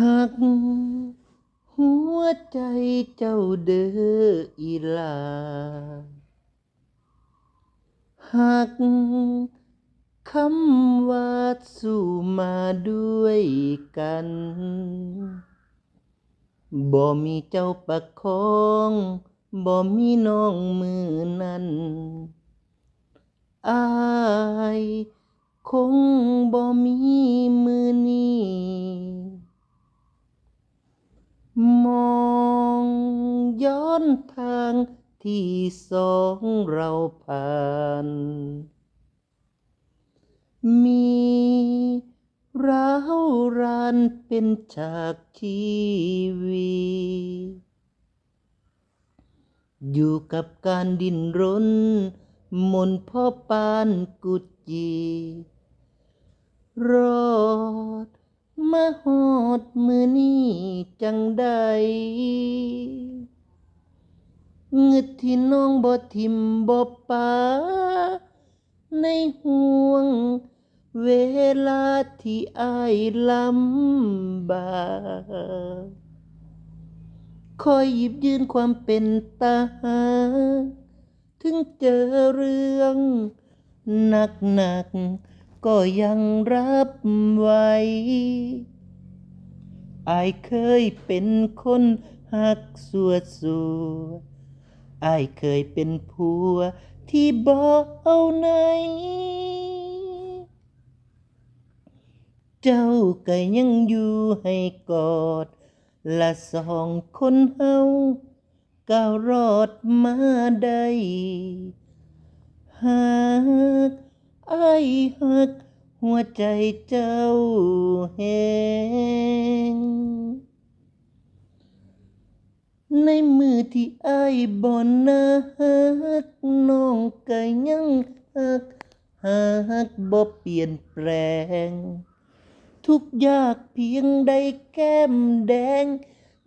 หัก หัวใจเจ้าเด้ออีลาหักคำว่าสู้มาด้วยกันบ่มีเจ้าประคองบ่มีน้องมือนั้นอาย คงบ่มีมือ มองย้อนทางที่สองเราผ่าน มีร้าวรานเป็นฉากชีวิตอยู่กับการดิ้นรน มนพ่อปานกุจีรอดมาฮอ ดมือนี้จังใดเงึดที่น้องบ่ทิมบ่ปาในห่วง เวลาที่อายลำบากคอยหยิบยืนความเป็นตาหา ถึงเจอเรื่องหนักหนักๆก็ยังรับไหว อายเคยเป็นคนหักสัวสัวอายเคยเป็นผัวที่บ่เอาไหน เจ้าก็ยังอยู่ให้กอด ละสองคนเฮาก้าวรอดมาได้หากอายหัก หัวใจเจ้าแหงในมือที่อายบ่นักน้องก็ยังหักหากบ่เปลี่ยนแปลง ทุกยากเพียงใดแก้มแดง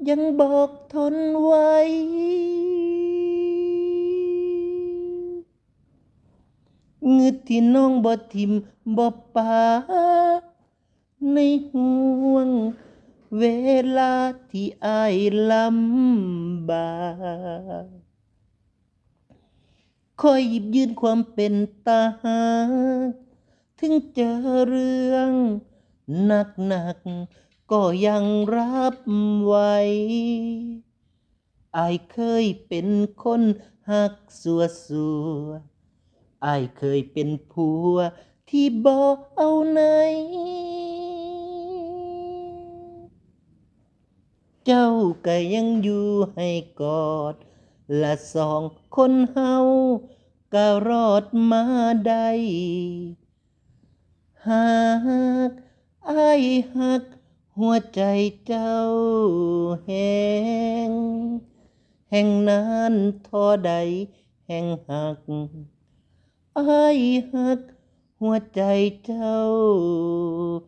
ยังบอกทนไว้ เงึดที่น้องบ่ทิมบ่ปาในห่วง เวลาที่อายลำบากคอยหยิบยืนความเป็นตาหากถึงเจอเรื่องหนักหนักๆก็ยังรับไหวอายเคยเป็นคนหักสัวสัว อายเคยเป็นผัว ที่บ่เอาไหน เจ้าก็ยังอยู่ให้กอด ละสองคนเฮาก็รอดมาได้หากอายหักหัวใจเจ้าแหงแห่งนานทอใดแห่งหัก I hug what I tell.